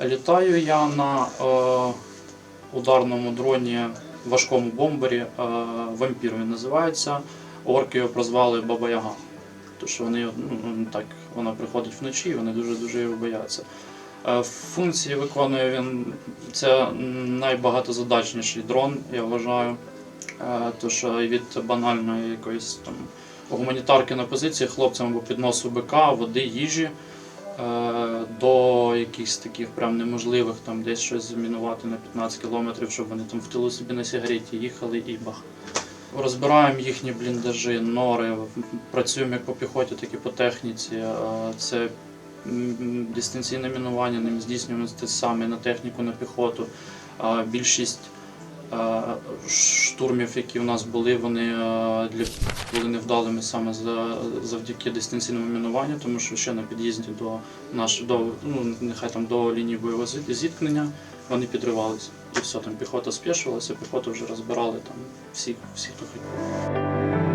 Літаю я на е, ударному дроні, важкому бомбері. Е, вампір він називається. Орки його прозвали Баба Яга. Що вони, ну, так, вона приходить вночі і вони дуже-дуже його бояться. Е, функції виконує він. Це найбагатозадачніший дрон, я вважаю. Е, то що від банальної якоїсь там гуманітарки на позиції хлопцям або підносу БК, води, їжі до якихось таких прям неможливих там десь щось замінувати на 15 кілометрів, щоб вони там в тилу собі на сигареті їхали і бах. Розбираємо їхні бліндажі, нори, працюємо як по піхоті, так і по техніці. Е, Це дистанційне мінування, ним здійснюємо те саме на техніку, на піхоту. Е, Більшість е, штурмів, які у нас були, вони е, для були невдалими саме за, завдяки дистанційному мінуванню, тому що ще на під'їзді до наш, до, ну, нехай там до лінії бойового зіткнення вони підривалися. І все, там піхота спішувалася, піхоту вже розбирали там всіх, всіх хто хотів.